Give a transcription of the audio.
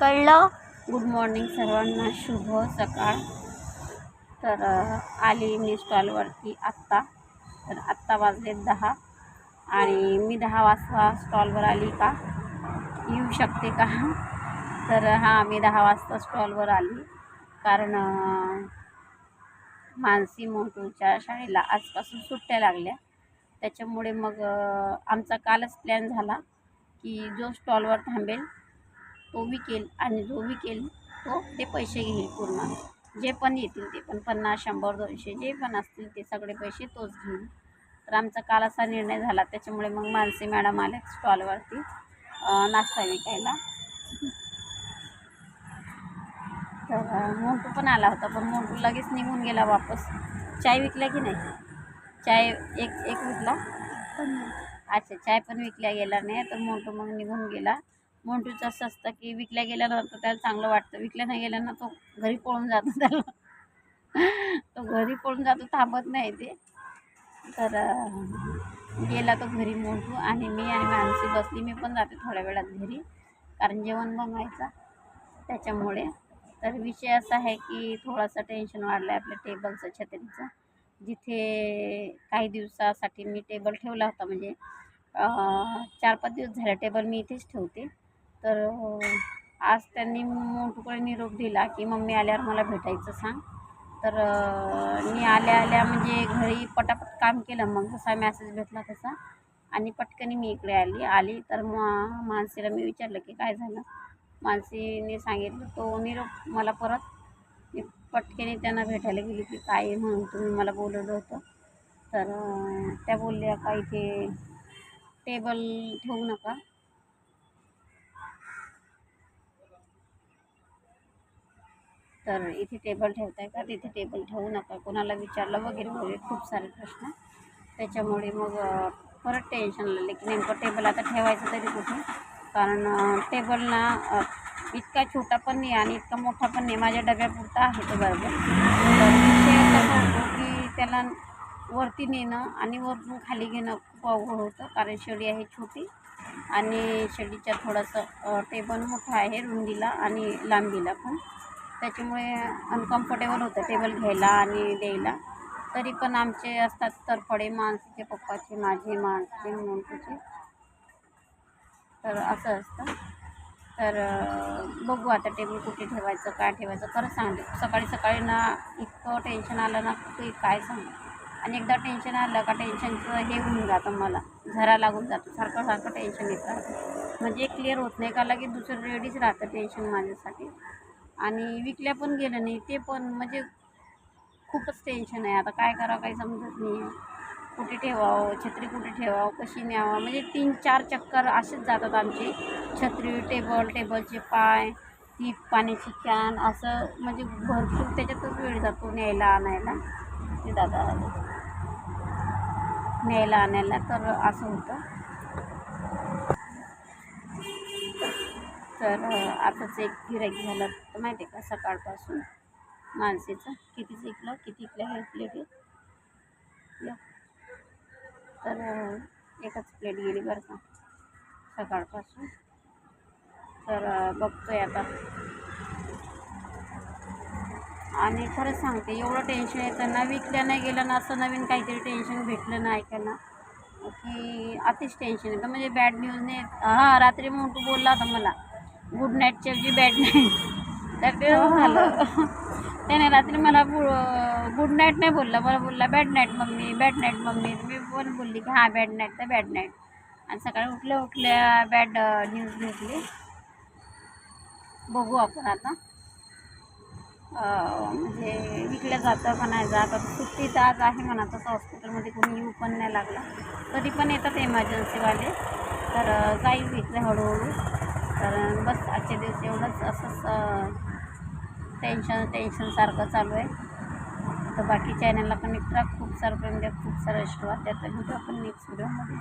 कळलं? Good morning सर्वांना. शुभ सकाळ. तर आली मी स्टॉलवरती आत्ता. तर आत्ता वाजले दहा. आणि मी दहा वाजता स्टॉलवर आली का? येऊ शकते का? तर हां मी दहा वाजता स्टॉलवर आली. कारण मानसी मोटूच्या शाळेला आजपासून सुट्ट्या लागल्या. त्याच्यामुळे मग आमचा कालच प्लॅन झाला की जो स्टॉलवर थांबेल तो विकेल आणि जो विकेल तो ते पैसे घेईल पूर्ण. जे पण येतील ते पण पन्नास शंभर दोनशे जे पण असतील ते सगळे पैसे तोच घेईल. तर आमचा काल असा निर्णय झाला त्याच्यामुळे मग मानसी मॅडम आल्या स्टॉलवरती नाश्ता विकायला. तर मोंटू पण आला होता पण मोंटू लगेच निघून गेला वापस. चाय विकला की नाही? चाय एक एक विकला? अच्छा चाय पण विकल्या गेला नाही. तर मोंटू मग निघून गेला. मोंटूचं असं असतं की विकल्या गेल्यानंतर त्याला चांगलं वाटतं. विकल्या नाही गेल्यानं तो घरी पळून जातो त्याला. तो घरी पळून जातो थांबत नाही ते. तर गेला तो घरी मोंटू आणि मी आणि मानसी बसली. मी पण जाते थोड्या वेळात घरी कारण जेवण बनवायचं त्याच्यामुळे. तर विषय असा आहे की थोडासा टेन्शन वाढलं आहे आपल्या टेबलचं छत्रीचं. जिथे काही दिवसासाठी मी टेबल ठेवला होता. म्हणजे चार पाच दिवस झाले टेबल मी इथेच ठेवते. तर हो. आज त्यांनी मोठकडे निरोप दिला की मम्मी आल्यावर मला भेटायचं सांग. तर मी आल्या आल्या म्हणजे घरी पटापट काम केलं. मग जसा मॅसेज भेटला तसा. आणि पटकनी मी इकडे आली. आली तर मग मानसीला मी विचारलं की काय झालं? मानसीने सांगितलं तो निरोप मला परत मी पटकनी त्यांना भेटायला गेली की काय म्हणून तुम्ही मला बोलवलं होतं. तर त्या बोलल्या का इथे टेबल ठेवू नका. तर इथे टेबल ठेवताय का? तिथे टेबल ठेवू नका. कोणाला विचारलं वगैरे वगैरे खूप सारे प्रश्न. त्याच्यामुळे मग परत टेन्शन लागले की नेमकं टेबल आता ठेवायचं तरी कुठे? कारण टेबलना टेबल ना इतका छोटा पण नाही आणि इतका मोठा पण नाही. माझ्या डब्यापुरता आहे तो बरोबर. तर की त्याला वरती नेणं आणि वरतून खाली घेणं खूप अवघड होतं. कारण शेळी आहे छोटी आणि शेळीच्या थोडंसं टेबल मोठं आहे रुंदीला आणि लांबीला पण. त्याच्यामुळे अनकम्फर्टेबल होतं टेबल घ्यायला आणि द्यायला. तरी पण आमचे असतात तरफडे माणसाचे पप्पाचे माझे माणसाचे मोठूचे तर असं असतं. तर बघू आता टेबल कुठे ठेवायचं काय ठेवायचं. खरं सांगते सकाळी सकाळी ना इतकं टेन्शन आलं ना की काय सांगू. आणि एकदा टेन्शन आलं का टेन्शनचं हे होऊन जातं मला. झरा लागून जातो. सारखं सारखं टेन्शन येत. राहतं म्हणजे क्लिअर होत नाही का लगेच दुसरं रेडीच राहतं टेन्शन माझ्यासाठी. आणि विकल्या पण गेलं नाही ते पण म्हणजे खूपच टेन्शन आहे. आता काय करावं काही समजत नाही. आहे कुठे ठेवावं छत्री कुठे ठेवावं कशी न्यावं? म्हणजे तीन चार चक्कर असेच जातात आमचे. छत्री टेबल टेबलचे पाय ती पाण्याची कॅन असं म्हणजे भरपूर त्याच्यातच वेळ जातो न्यायला आणायला. ते दादा न्यायला आणायला तर असं होतं. तर आताच एक गिऱ्हाईक झालं. तर माहिती आहे का? सकाळपासून माणसेचं. किती शिकलं किती इकलं हे प्लेट तर एकच प्लेट गेली बरं का. सकाळपासून. तर बघतोय आता. आणि खरंच सांगते एवढं टेन्शन येतं ना विकल्या नाही गेलं ना असं नवीन काहीतरी टेन्शन भेटलं ना ऐकायला. की अतिच टेन्शन येतं. म्हणजे बॅड न्यूजने हां रात्री मोठं बोलला होता मला. गुड नाईटच्या जी बॅड नाईट तर ते झालं त्याने रात्री मला गुड नाईट नाही बोलला. मला बोलला bad night mummy bad night mummy. मी पण बोलली की हां बॅड नाईट तर बॅड नाईट आणि सकाळी उठल्या उठल्या बॅड न्यूज भेटली बघू आपण आता. म्हणजे विकलं जातं का नाही जात आता सुट्टी तर आज आहे म्हणा तसं हॉस्पिटलमध्ये कोणी येऊ पण नाही लागला. तरी पण येतात एमर्जन्सीवाले तर जाईल विकलं हळूहळू. तर बस आजच्या दिवस एवढंच असंच टेन्शन टेन्शनसारखं चालू आहे. तर बाकी चॅनलला कनेक्ट राहा खूप सारं प्रेम द्या खूप सारं आशीर्वाद द्या. तर भेटू आपण नेक्स्ट व्हिडिओमध्ये